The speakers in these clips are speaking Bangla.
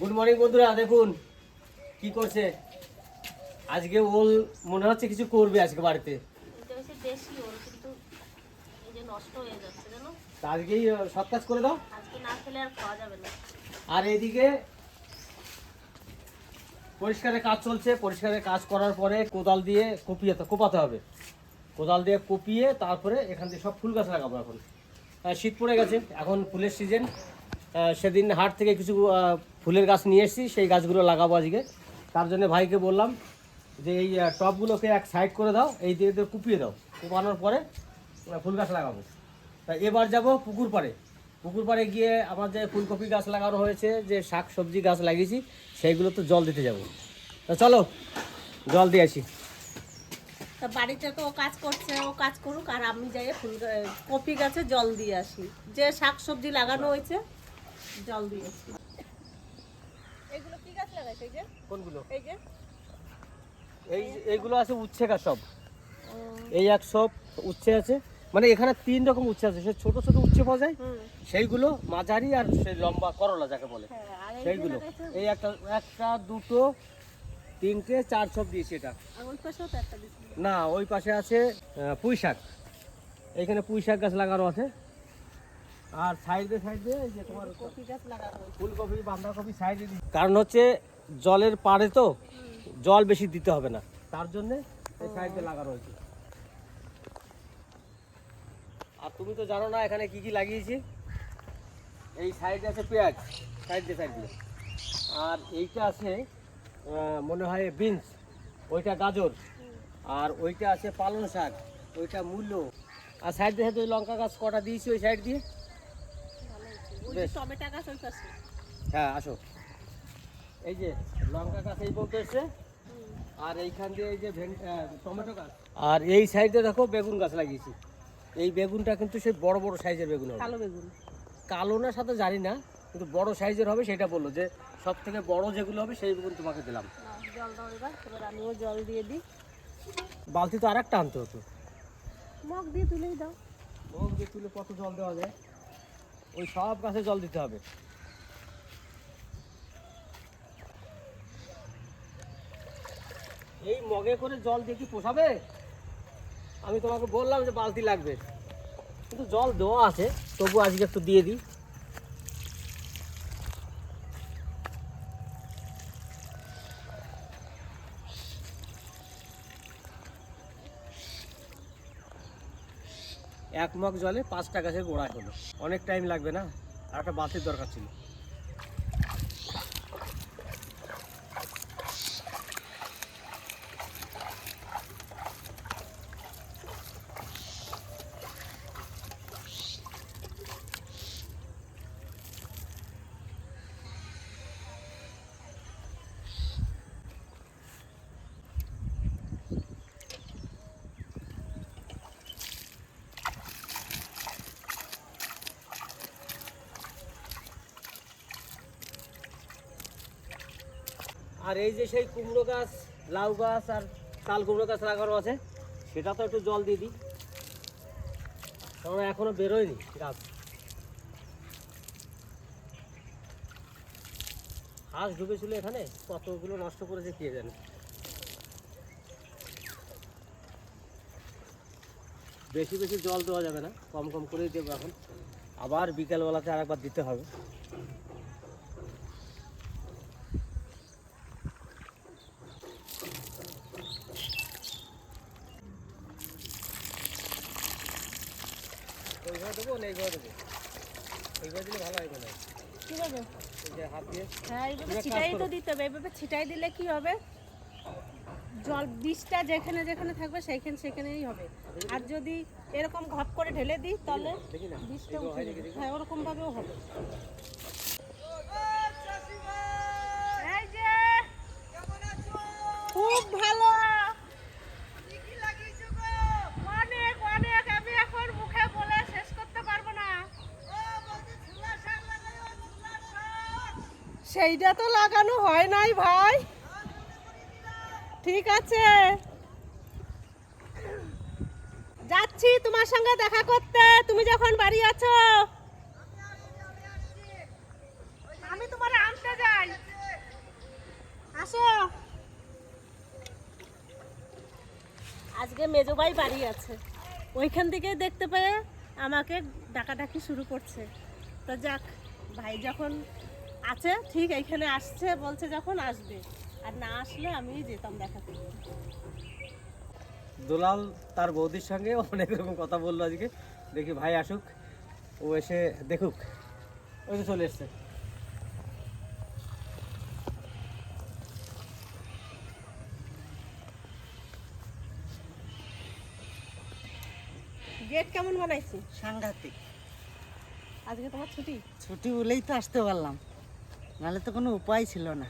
গুড মর্নিং বন্ধুরা দেখুন কি করছে। আজকে ওল মনে হচ্ছে কিছু করবে আজকে বাড়িতে। আজকেই সব কাজ করে দাও। আর এইদিকে পরিষ্কারের কাজ চলছে পরিষ্কারের কাজ করার পরে কোদাল দিয়ে কপিয়ে কোপাতে হবে। কোদাল দিয়ে কপিয়ে তারপরে এখান থেকে সব ফুল গাছ লাগাবো এখন। শীত পড়ে গেছে এখন ফুলের সিজন সেদিন হাট থেকে কিছু ফুলের গাছ নিয়ে এসেছি সেই গাছগুলো লাগাবো আজকে। তার জন্য ভাইকে বললাম যে এই আহ, টবগুলোকে এক সাইড করে দাও এই দিয়ে দিয়ে কুপিয়ে দাও। কুপানোর পরে ফুল গাছ লাগাবো। তা এবার যাব পুকুর পাড়ে। পুকুর পাড়ে গিয়ে আমার যে ফুলকপি গাছ লাগানো হয়েছে যে শাক সবজি গাছ লাগিয়েছি সেইগুলো তো জল দিতে যাব। তা চলো জল দিয়ে আসি। তা বাড়িতে তো ও কাজ করছে ও কাজ করুক আর আমি যাই ফুল কপি গাছে জল দিয়ে আসি। যে শাক সবজি লাগানো হয়েছে জল দিয়ে এগুলো কি গাছ লাগাইছে এই যে? কোনগুলো? এই যে? এই এইগুলো আছে উচ্ছে গাছ সব। এই এক সব উচ্ছে আছে। মানে এখানে তিন রকম উচ্ছে আছে। সে ছোট ছোট উচ্ছে পাওয়া যায় সেইগুলো মাঝারি আর সেই লম্বা করলা যাকে বলে। হ্যাঁ সেইগুলো। এই একটা একটা দুটো তিনটে চার সব দিয়েছি এটা। আর ওই পাশেও তো একটা দিছি না ওই পাশে আছে পুঁই শাক। এইখানে পুঁই শাক গাছ লাগানো আছে। আর সাইডে সাইডে যে তোমার কপি গাছ লাগানো ফুলকপি বাঁধাকপি সাইডে কারণ হচ্ছে জলের পাড়ে তো জল বেশি দিতে হবে না। তার জন্য এই সাইডে লাগানো হয়েছে। আর তুমি তো জানো না এখানে কি কি লাগিয়েছি? এই সাইডে আছে পেঁয়াজ সাইড দিয়ে সাইড। দিয়ে আর এইটা আছে আহ, মনে হয় বিনস ওইটা গাজর। আর ওইটা আছে পালং শাক ওইটা মূল্য আর সাইড দিয়ে সাইডে লঙ্কা গাছ কটা দিয়েছি ওই সাইড দিয়ে? ওই বেশ। টমেটো গাছ ওই পাশে হ্যাঁ আসো। এই যে লঙ্কা গাছ এই বলতে এসছে। আর এইখান দিয়ে এই যে টমেটো গাছ। আর এই সাইডে দেখো বেগুন গাছ লাগিয়েছি। এই বেগুনটা কিন্তু সেই বড় বড় সাইজের বেগুন হবে। কালো বেগুন। কালো না সাথে জানি না কিন্তু বড় সাইজের হবে সেটা বলল যে সব থেকে বড় যেগুলো হবে সেই বেগুন তোমাকে দিলাম। জল দাও এবার। এবার আমিও জল দিয়ে দিই। বালতি তো আর একটা আনতে হতো। মগ দিয়ে তুলেই দাও। মগ দিয়ে তুলে কত জল দেওয়া যায়? ওই সব গাছে জল দিতে হবে। এই মগে করে জল দিয়ে কি পোষাবে? আমি তোমাকে বললাম যে বালতি লাগবে। কিন্তু জল দেওয়া আছে তবু আজকে একটু দিয়ে দিই। এক মগ জলে পাঁচটা গাছের গোড়ায় হলো। অনেক টাইম লাগবে না, আর একটা বাসের দরকার ছিল। আর এই যে সেই কুমড়ো গাছ, লাউ গাছ আর তাল কুমড়ো গাছ লাগানো আছে, সেটা তো একটু জল দিয়ে দিই। কারণ এখনও বেরোয়নি গাছ। হাঁস ঢুকেছিল এখানে, কতগুলো নষ্ট করেছে কে জানে। বেশি বেশি জল দেওয়া যাবে না, কম কম করেই দেবো এখন। আবার বিকেলবেলাতে আরেকবার দিতে হবে। ওইভাবে দেবো না এইভাবে দেবো এইভাবে দিলে ভালো হয় মনে হয় হাত দিয়ে হ্যাঁ এইভাবে ছিটাই তো দিতে হবে। এইভাবে ছিটাই দিলে কি হবে? জল বিষটা যেখানে যেখানে থাকবে সেইখানে সেখানেই হবে। আর যদি এরকম ঘট করে ঢেলে দিই তাহলে উঠে হয় হবে। সেইটা তো লাগানো হয় নাই ভাই। ঠিক আছে। যাচ্ছি তোমার সঙ্গে দেখা করতে। তুমি যখন বাড়ি আছো। আমি তোমার আনতে যাই। আসো। আজকে মেজোবাই বাড়ি আছে। ওইখান থেকে দেখতে পেয়ে আমাকে ডাকাডাকি শুরু করছে। তো যাক, ভাই যখন আছে ঠিক এইখানে আসছে বলছে যখন আসবে। আর না আসলে আমি যেতাম দেখাতে দুলাল তার বৌদির সঙ্গে অনেক রকম কথা বলল আজকে। দেখি ভাই আসুক ও এসে দেখুক। ওই তো চলে এসছে। গেট কেমন বানাইছি? সাংঘাতিক। আজকে তোমার ছুটি? ছুটি বলেই তো আসতে পারলাম। নাহলে তো কোনো উপায় ছিল না।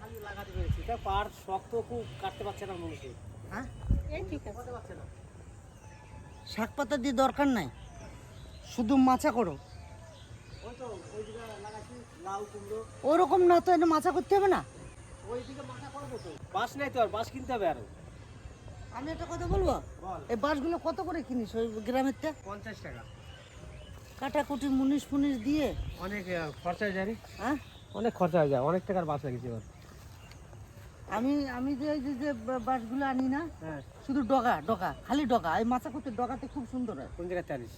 খালি লাগাতে পেরেছি তা পার শক্ত খুব কাটতে পারছে না মানুষে। হ্যাঁ? শাক পাতা দিয়ে দরকার নাই। শুধু মাছা করো। ওরকম না তো এটা মাছা করতে হবে না? বাস নাই তো আর বাস কিনতে হবে আরও। আমি একটা কথা বলব? এই বাঁশগুলো কত করে কিনিস ওই গ্রামের পঞ্চাশ টাকা। কাটাকুটি মুনিশ ফুনিশ দিয়ে? অনেক খরচা হয়ে যায় রে। হ্যাঁ? অনেক খরচা হয়ে যায় অনেক টাকার বাস লাগিয়েছি এবার। আমি আমি যে এই যে- যে বাঁশগুলো আনি না হ্যাঁ। শুধু ডগা ডগা খালি ডগা। এই মাচা করতে ডগাতে খুব সুন্দর হয়। কোন জায়গায় চালিস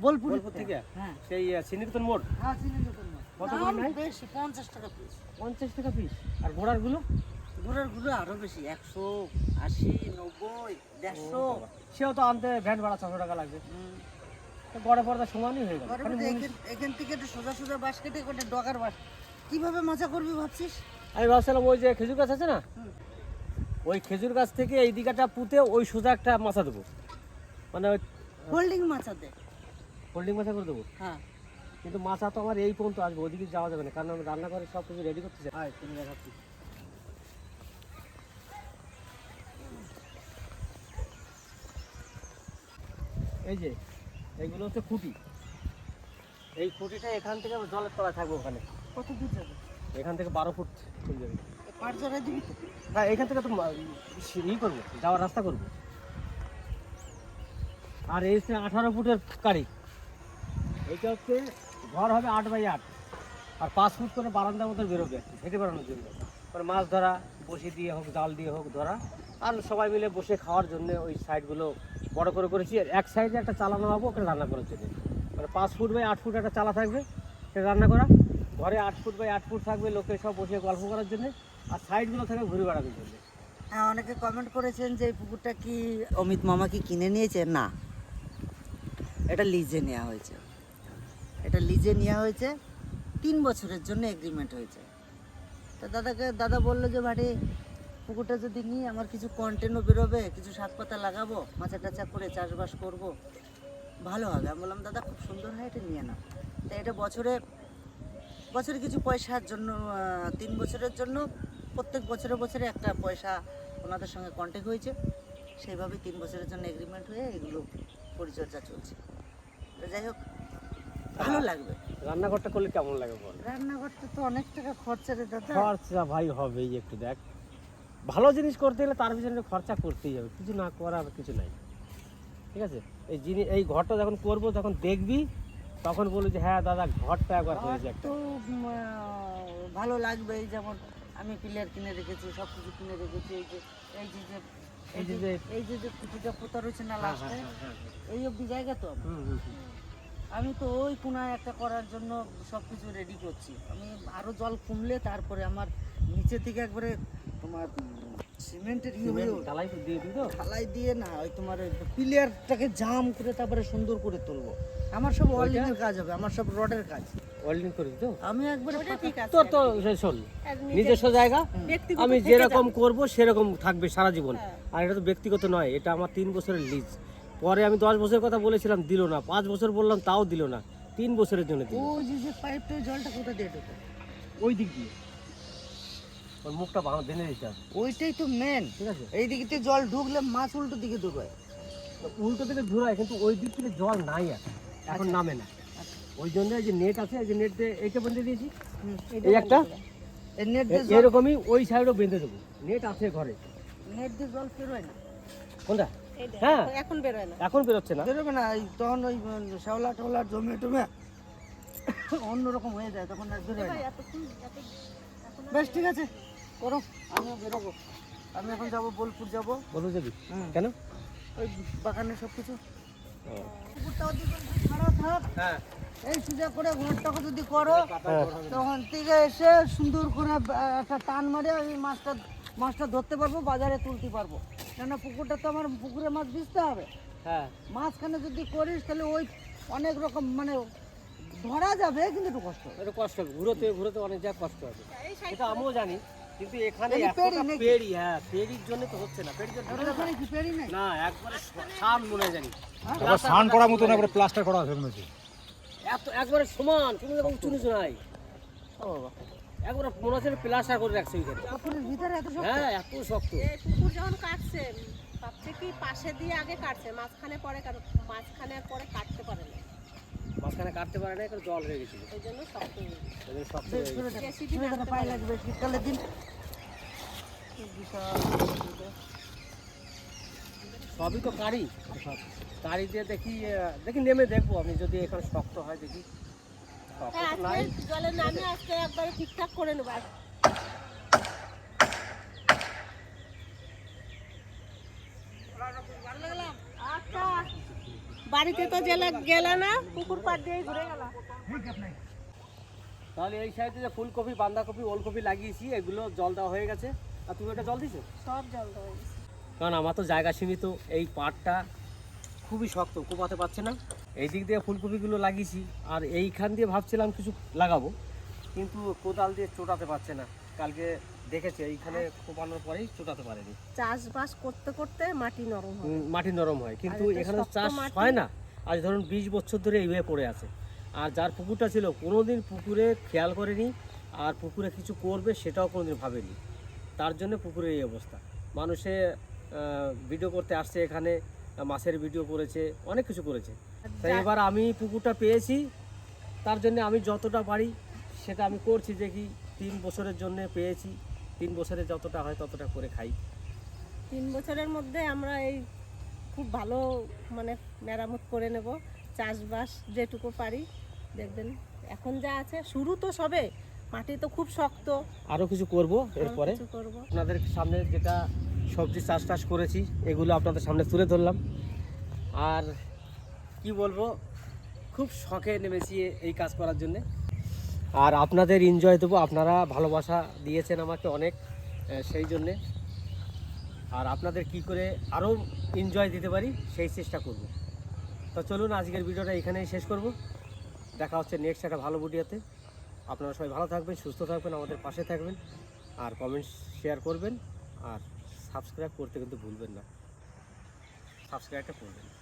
বোলপুর। থেকে? হ্যাঁ। সেই সিনিকতন মোড়? হ্যাঁ তোর মাছ। কত দাম করে বেশি পঞ্চাশ টাকা পিস পঞ্চাশ টাকা পিস আর ঘোড়ারগুলো? ঘোড়ার ঘুরে আরও বেশি একশো আশি নব্বই দেড়শো। সেও তো আনতে ভ্যান ভাড়া ছশো টাকা লাগবে। গড়ে পড়ে সমানই হয়ে গেল। এখান- থেকে একটু সোজা সোজা বাস কেটে ওটা ডগার বাস। কীভাবে মজা করবি ভাবছিস? আমি ভাবছিলাম ওই যে খেজুর গাছ আছে না? ওই খেজুর গাছ থেকে এই দিকাটা পুঁতে ওই সোজা একটা মাছা দেবো। মানে ওই হোল্ডিং মাছাতে হোল্ডিং মাছা করে দেবো। হ্যাঁ। কিন্তু মাছা তো আমার এই পর্যন্ত আসবে ওদিকে যাওয়া যাবে না কারণ আমি রান্না করে সব কিছু রেডি করতে চাই হ্যাঁ তুমি দেখাচ্ছি এই যে এইগুলো হচ্ছে খুঁটি। এই খুঁটিটা এখান থেকে জলের তলায় থাকবে ওখানে। কত দূর যাবে? এখান থেকে বারো ফুট চলে যাবে। পাট দিবি না এখান থেকে তো ই করব যাওয়ার রাস্তা করব। আর এই হচ্ছে আঠারো ফুটের কারি। এইটা হচ্ছে ঘর হবে আট বাই আট। আর পাঁচ ফুট করে বারান্দার মতো বেরোবে। হেঁটে বেড়ানোর জন্য। মানে মাছ ধরা বসে দিয়ে হোক জাল দিয়ে হোক ধরা। আর সবাই মিলে বসে খাওয়ার জন্য ওই সাইডগুলো বড় করে করেছি। আর এক সাইডে একটা চালানো হব ওখানে রান্না করার জন্য। মানে পাঁচ ফুট বাই আট ফুট একটা চালা থাকবে সেটা রান্না করা। ঘরে আট ফুট বাই আট ফুট থাকবে, লোকে সব বসে গল্প করার জন্য। আর সাইডগুলো থাকবে ঘুরে বেড়ানোর জন্য। হ্যাঁ অনেকে কমেন্ট করেছেন যে পুকুরটা কি অমিত মামা কি কিনে নিয়েছে? না। এটা লিজে নেওয়া হয়েছে। এটা লিজে নেওয়া হয়েছে। তিন বছরের জন্য এগ্রিমেন্ট হয়েছে। তো দাদাকে, দাদা বলল যে বাড়ি পুকুরটা যদি নিই আমার কিছু কন্টেন্টও বেরোবে কিছু শাক পাতা লাগাবো মাচা টাচা করে চাষবাস করব ভালো হবে। আমি বললাম দাদা খুব সুন্দর হয় এটা নিয়ে নাও। তাই এটা বছরে বছরে কিছু পয়সার জন্য তিন বছরের জন্য প্রত্যেক বছরে বছরে একটা পয়সা ওনাদের সঙ্গে কন্ট্যাক্ট হয়েছে। সেইভাবে তিন বছরের জন্য এগ্রিমেন্ট হয়ে এগুলো পরিচর্যা চলছে। তো যাই হোক ভালো লাগবে। রান্নাঘরটা করলে কেমন লাগে বল? রান্নাঘরটা তো অনেক টাকা খরচা রে দাদা। খরচা ভাই হবেই একটু দেখ। ভালো জিনিস করতে গেলে তার পিছনে খরচা করতেই হবে। কিছু না করার কিছু নাই। ঠিক আছে? এই জিনিস এই ঘরটা যখন করব যখন দেখবি তখন বলবি যে হ্যাঁ দাদা ঘরটা একবার হয়েছে একটা। ভালো লাগবে। এই যেমন আমি প্লেয়ার কিনে রেখেছি সব কিছু কিনে রেখেছি। এই যে এই যে যে এই যে এই যে পোতা রয়েছে না হ্যাঁ, লাস্টে হ্যাঁ, হ্যাঁ, হ্যাঁ। এই অবধি জায়গা তো। আমি তো ওই কোনায় একটা করার জন্য সব কিছু রেডি করছি। আমি আরও জল কমলে তারপরে আমার নিচে থেকে একবারে তোমার সিমেন্টের ইয়ে সিমেন্ট ঢালাই তো দিয়ে দিই তো? ঢালাই দিয়ে না ওই তোমার প্লেয়ারটাকে জাম করে তারপরে সুন্দর করে তুলবো। আমার সব ওয়েল্ডিং এর কাজ হবে আমার সব রডের কাজ। ওয়েল্ডিং তো? আমি একবারে তোর তো শোন নিজস্ব জায়গা আমি যেরকম করব সেরকম থাকবে সারা জীবন। হ্যাঁ। আর এটা তো ব্যক্তিগত নয় এটা আমার তিন বছরের লিজ পরে আমি দশ বছরের কথা বলেছিলাম দিল না। পাঁচ বছর বললাম তাও দিল না। তিন বছরের জন্য দিল। ওই যে যে পাইপটা জলটা কোথা দিয়ে ঢোকে? ওই দিক দিয়ে। ওর মুখটা ভাঙা ভেঙে দিতে হবে। ওইটাই তো মেন ঠিক আছে? এই দিকে দিয়ে জল ঢুকলে মাছ উল্টো দিকে ঢুকায় উল্টো দিকে ঘুরায় কিন্তু ওই দিক থেকে জল নাই আর। এখন নামে না। ওই জন্য যে নেট আছে এই যে নেট দিয়ে এইটা বেঁধে দিয়েছি। এই একটা? নেট দিয়ে এরকমই ওই সাইডও বেঁধে দেবো। নেট আছে ঘরে। নেট দিয়ে জল বেরোয় না। কোনটা? হ্যাঁ। এখন বেরোয় না। এখন বেরোচ্ছে না? বেরোবে না এই তখন ওই শ্যাওলা টোলা জমে টমে অন্যরকম হয়ে যায় তখন আর বেরোয় না। ভাই, এতক্ষণ এত এখন আর বেশ ঠিক আছে। করো আমিও বেরোবো। আমি এখন যাব বোলপুর যাব। বলো যাবি? কেন? ওই বাগানে সব কিছু হ্যাঁ। এই সোজা করে ঘরটাকে যদি করো হ্যাঁ। তখন থেকে এসে সুন্দর করে একটা টান মারে আমি মাছটা মাছটা ধরতে পারব বাজারে তুলতে পারব। কেন পুকুরটা তো আমার পুকুরে মাছ বেচতে হবে। হ্যাঁ। মাঝখানে যদি করিস তাহলে ওই অনেক রকম মানে ধরা যাবে কিন্তু একটু কষ্ট। একটু কষ্ট হবে ঘুরোতে ঘুরোতে অনেক যা কষ্ট হবে এটা আমিও জানি। কিন্তু এখানে এতটা পেড়ি হ্যাঁ পেড়ির জন্য তো হচ্ছে না পেড়ির জন্য কি পেরি নাই? না একবারে সান মনে হয় জানি। আবার স্নান করার মতো না করে প্লাস্টার করা আছে মধ্যে এত একবারে সমান কোনো জায়গায় উঁচু নিচু নাই। ও বাবা। একবারে মনে হচ্ছে প্লাস্টার করে রাখছে ওইখানে। পুকুরের ভিতরে এত শক্ত? হ্যাঁ এত শক্ত। এই পুকুর যখন কাটছে ভাবছে কি পাশে দিয়ে আগে কাটছে মাঝখানে পরে কাট- মাঝখানে পরে কাটতে পারে না। মাঝখানে কাটতে পারে না একটু জল হয়ে গেছিল। ওই জন্য শক্ত হয়ে গেছে। শক্ত হয়ে গেছে। দেখো, জেসিবি ছেড়ে দেখো, রাখতে পায়ে লাগবে শীতকালের দিন। সবই তো কারি। কারি দিয়ে দেখি দেখি নেমে দেখব। আমি যদি এখানে শক্ত হয় দেখি। হ্যাঁ জলে নামে আজকে একবারে ঠিকঠাক করে নেব। বাড়িতে তো জেলে গেলে না পুকুর পাড় দিয়ে ঘুরে গেল। তাহলে এই সাইডে যে ফুলকপি বাঁধাকপি ওলকপি লাগিয়েছি এগুলো জল দেওয়া হয়ে গেছে। আর তুমি ওটা জল দিছো সব জল দেওয়া গেছে। কারণ আমার তো জায়গা সীমিত এই পাটটা খুবই শক্ত কোপাতে পারছে না। এই দিক দিয়ে ফুলকপিগুলো লাগিয়েছি আর এইখান দিয়ে ভাবছিলাম কিছু লাগাবো কিন্তু কোদাল দিয়ে চোটাতে পারছে না। কালকে দেখেছে এইখানে কোপানোর পরেই চোটাতে পারেনি। চাষবাস করতে করতে মাটি নরম হয়। মাটি নরম হয়। কিন্তু এখানে চাষ হয় না। আজ ধরুন বিশ বছর ধরে এইভাবে পড়ে আছে। আর যার পুকুরটা ছিল কোনোদিন পুকুরে খেয়াল করেনি। আর পুকুরে কিছু করবে সেটাও কোনোদিন ভাবেনি। তার জন্য পুকুরের এই অবস্থা। মানুষে ভিডিও করতে আসছে এখানে মাছের ভিডিও করেছে অনেক কিছু করেছে। তাই এবার আমি পুকুরটা পেয়েছি। তার জন্য আমি যতটা পারি সেটা আমি করছি যে কি তিন বছরের জন্য পেয়েছি। তিন বছরে যতটা হয় ততটা করে খাই। তিন বছরের মধ্যে আমরা এই খুব ভালো মানে মেরামত করে নেব চাষবাস যেটুকু পারি। দেখবেন এখন যা আছে শুরু তো সবে মাটি তো খুব শক্ত। আরও কিছু করব এরপরে? আপনাদের সামনে যেটা সবজি চাষ টাস করেছি এগুলো আপনাদের সামনে তুলে ধরলাম। আর কি বলব খুব শখে নেমেছি এই কাজ করার জন্য। আর আপনাদের এনজয় দেবো। আপনারা ভালোবাসা দিয়েছেন আমাকে অনেক সেই জন্যে। আর আপনাদের কি করে আরও এনজয় দিতে পারি, সেই চেষ্টা করব। তো চলুন, আজকের ভিডিওটা এখানেই শেষ করব। দেখা হচ্ছে নেক্সট একটা ভালো ভিডিওতে। আপনারা সবাই ভালো থাকবেন, সুস্থ থাকবেন, আমাদের পাশে থাকবেন। আর কমেন্টস শেয়ার করবেন। আর সাবস্ক্রাইব করতে কিন্তু ভুলবেন না। সাবস্ক্রাইবটা করবেন।